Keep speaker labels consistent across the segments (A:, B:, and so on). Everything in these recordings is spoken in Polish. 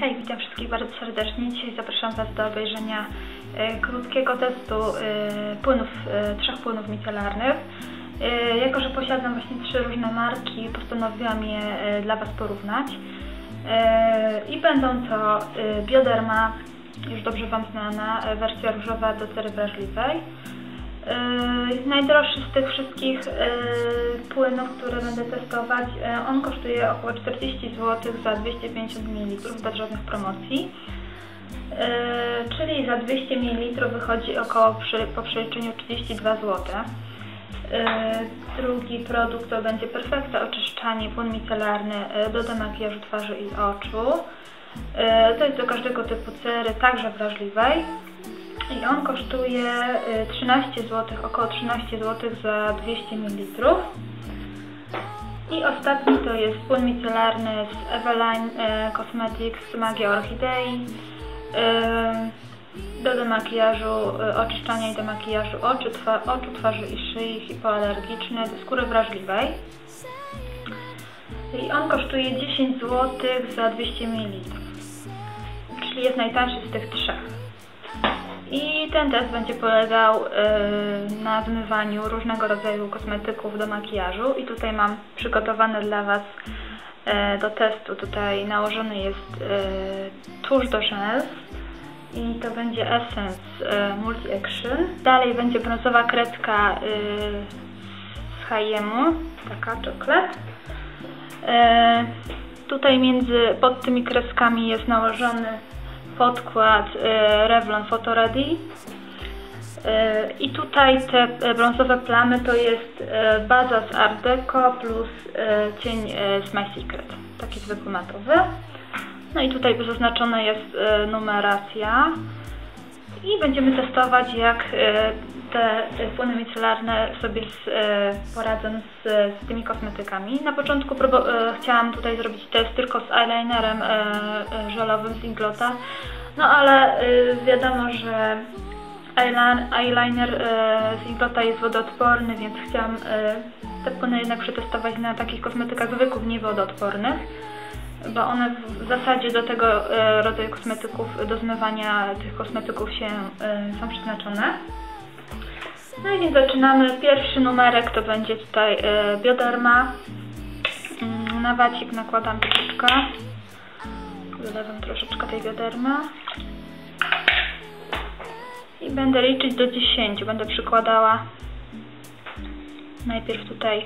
A: Hej, witam wszystkich bardzo serdecznie. Dzisiaj zapraszam Was do obejrzenia e, krótkiego testu e, płynów, e, trzech płynów micelarnych. Jako, że posiadam właśnie trzy różne marki, postanowiłam je dla Was porównać. I będą to Bioderma, już dobrze Wam znana, wersja różowa do cery wrażliwej. Yy, najdroższy z tych wszystkich yy, płynów, które będę testować, yy, on kosztuje około 40 zł za 250 ml bez żadnych promocji. Czyli za 200 ml wychodzi około przy, po przeliczeniu 32 zł. Drugi produkt to będzie Perfekta Oczyszczanie, płyn micelarny do demakijażu twarzy i oczu. To jest do każdego typu cery, także wrażliwej. I on kosztuje y, 13 zł, około 13 zł za 200 ml. I ostatni to jest płyn micelarny z Eveline y, Cosmetics Magia Orchidei y, do demakijażu, y, oczyszczania i demakijażu oczu, twa, oczu, twarzy i szyi, hipoalergiczny do skóry wrażliwej. I on kosztuje 10 zł za 200 ml, czyli jest najtańszy z tych trzech. I ten test będzie polegał yy, na zmywaniu różnego rodzaju kosmetyków do makijażu. I tutaj mam przygotowane dla Was yy, do testu. Tutaj nałożony jest yy, tusz do rzęs i to będzie Essence Multi Action. Dalej będzie brązowa kredka z H&M, taka czoklet. Tutaj między, pod tymi kreskami jest nałożony podkład Revlon Photo Ready i tutaj te brązowe plamy to jest baza z Art Deco plus cień z My Secret, taki zwykły matowy. No i tutaj zaznaczona jest numeracja i będziemy testować jak te płyny micelarne sobie z, poradzą z, z, tymi kosmetykami. Na początku chciałam tutaj zrobić test tylko z eyelinerem żelowym z Inglota, no ale wiadomo, że eyeliner z Inglota jest wodoodporny, więc chciałam te płyny jednak przetestować na takich kosmetykach zwykłych, niewodoodpornych bo one w zasadzie do tego rodzaju kosmetyków, do zmywania tych kosmetyków się są przeznaczone. No i więc zaczynamy. Pierwszy numerek to będzie tutaj y, bioderma. Y, na wacik nakładam troszeczkę. Dodawam troszeczkę tej biodermy. I będę liczyć do 10. Będę przykładała najpierw tutaj y,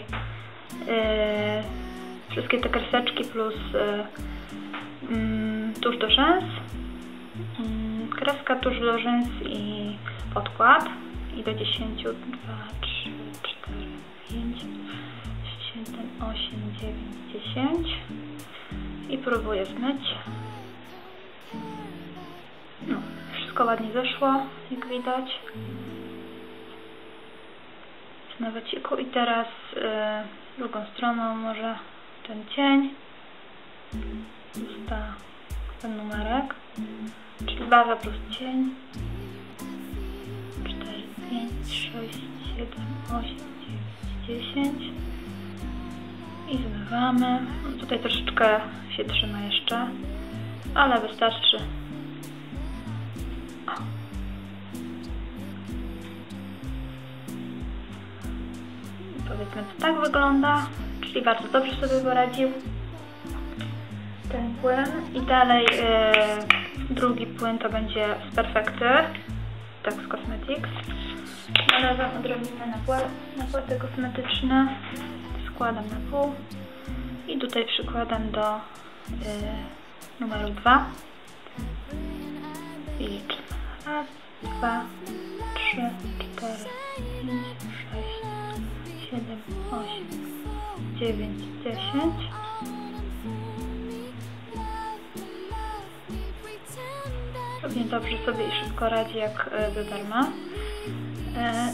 A: wszystkie te kreseczki plus mm, tusz do rzęs. Mm, kreska, tusz do rzęs i podkład i do 10, 2, 3, 4, 5, 7, 8, 9, 10 i próbuję zmyć. Wszystko ładnie zeszło, jak widać. Na wyciku i teraz y, drugą stroną może ten cień. Został ten numerek, czyli baza plus cień. 6, 7, 8, 9, 10 i zmywamy. Tutaj troszeczkę się trzyma jeszcze, ale wystarczy. Powiedzmy to tak wygląda, czyli bardzo dobrze sobie poradził ten płyn. I dalej yy, drugi płyn to będzie z Perfekty, tak z Cosmetics. Nalewam odrobinę na płaty kosmetyczne, składam na pół i tutaj przykładam do y, numeru 2 i liczę. Dwa, trzy, cztery, pięć, sześć, siedem, osiem, dziewięć, dziesięć. Równie dobrze sobie i szybko radzi jak do darma.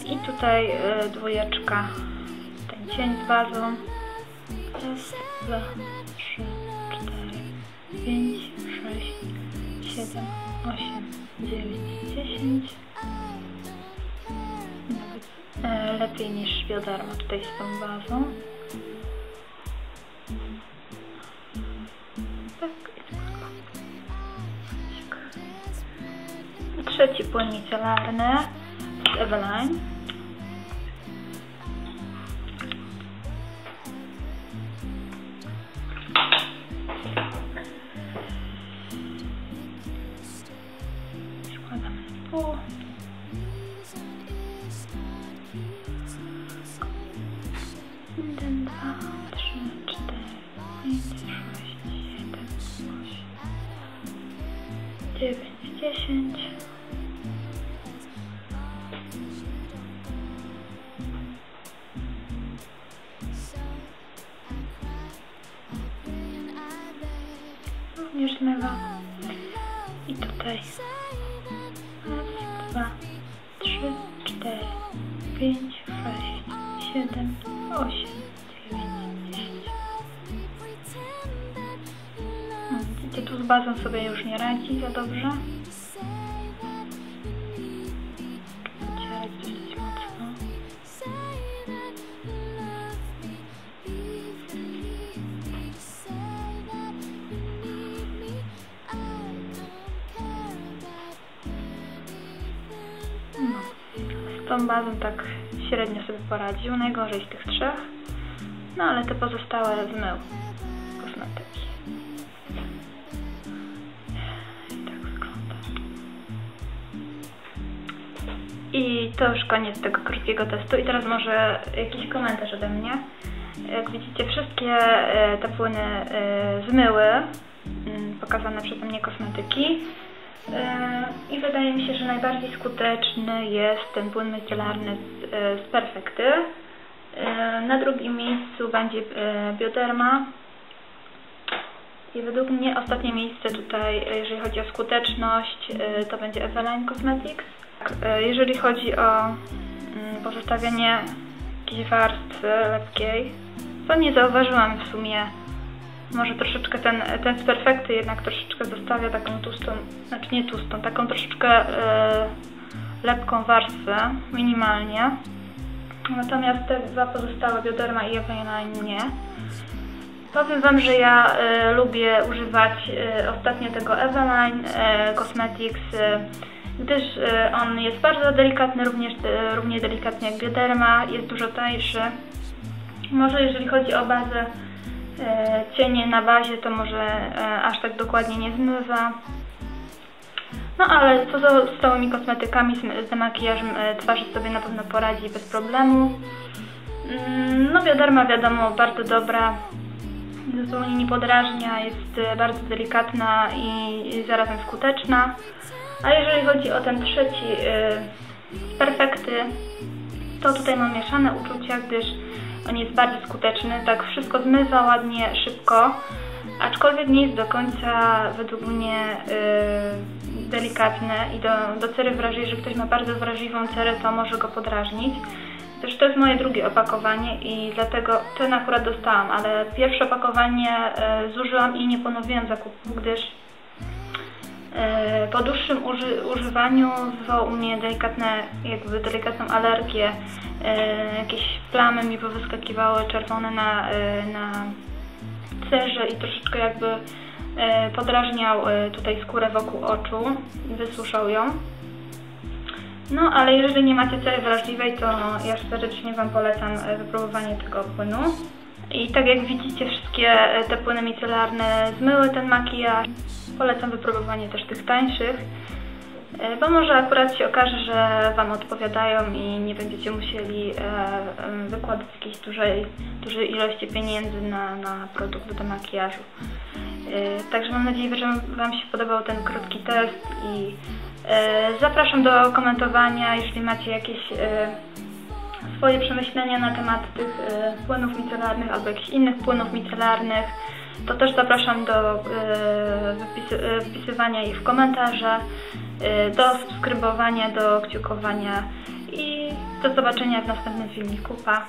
A: I tutaj dwójeczka, ten cień z bazą. Raz, dwa, trzy, cztery, pięć, sześć, siedem, osiem, 9, 10. E, lepiej niż wiaderma tutaj z tą bazą. Tak. tak. Trzeci płyn micelarny z Eveline. 9, 10. Również lewa. I tutaj. Raz, dwa, trzy, cztery, pięć, sześć, siedem, osiem. Bazą sobie już nie radzi za dobrze. Wycierać dosyć. No. Z tą bazą tak średnio sobie poradził, najgorzej z tych trzech. No ale te pozostałe zmył kosmetyki. I to już koniec tego krótkiego testu. I teraz może jakiś komentarz ode mnie. Jak widzicie, wszystkie e, te płyny e, zmyły mm, pokazane przeze mnie kosmetyki. E, I wydaje mi się, że najbardziej skuteczny jest ten płyn micelarny z, Perfekty. Na drugim miejscu będzie Bioderma. I według mnie ostatnie miejsce tutaj, jeżeli chodzi o skuteczność, to będzie Eveline Cosmetics. E, Jeżeli chodzi o mm, pozostawienie jakiejś warstwy lepkiej, to nie zauważyłam w sumie może troszeczkę ten, ten z perfekty jednak troszeczkę zostawia taką tłustą, znaczy nie tłustą, taką troszeczkę e, lepką warstwę, minimalnie. Natomiast te dwa pozostałe, Bioderma i Eveline nie. Powiem Wam, że ja e, lubię używać ostatnio tego Eveline Cosmetics, gdyż e, on jest bardzo delikatny, również e, równie delikatny jak Bioderma, jest dużo tańszy. Może jeżeli chodzi o bazę, e, cienie na bazie to może aż tak dokładnie nie zmywa. No ale co z pozostałymi kosmetykami, z, e, twarzy sobie na pewno poradzi bez problemu. Mm, No Bioderma wiadomo, bardzo dobra, zupełnie nie podrażnia, jest bardzo delikatna i zarazem skuteczna. A jeżeli chodzi o ten trzeci z perfekty, to tutaj mam mieszane uczucia, gdyż on jest bardzo skuteczny, tak wszystko zmywa ładnie, szybko, aczkolwiek nie jest do końca według mnie y, delikatny i do, do cery wrażliwej, jeżeli ktoś ma bardzo wrażliwą cerę, to może go podrażnić. Też to jest moje drugie opakowanie i dlatego ten akurat dostałam, ale pierwsze opakowanie y, zużyłam i nie ponowiłam zakupu, gdyż Po dłuższym uży, używaniu wywołał u mnie delikatne, jakby delikatną alergię. E, Jakieś plamy mi powyskakiwały czerwone na, e, na cerze i troszeczkę jakby e, podrażniał e, tutaj skórę wokół oczu wysuszał ją. No, ale jeżeli nie macie cery wrażliwej, to ja serdecznie Wam polecam e, wypróbowanie tego płynu. I tak jak widzicie, wszystkie e, te płyny micelarne zmyły ten makijaż. Polecam wypróbowanie też tych tańszych, e, bo może akurat się okaże, że Wam odpowiadają i nie będziecie musieli e, wykładać jakiejś dużej, dużej ilości pieniędzy na, na produkt do makijażu. Także mam nadzieję, że Wam się podobał ten krótki test i zapraszam do komentowania, jeśli macie jakieś swoje przemyślenia na temat tych e, płynów micelarnych albo jakichś innych płynów micelarnych, to też zapraszam do e, e, wpisywania ich w komentarze, do subskrybowania, do kciukowania i do zobaczenia w następnym filmiku. Pa!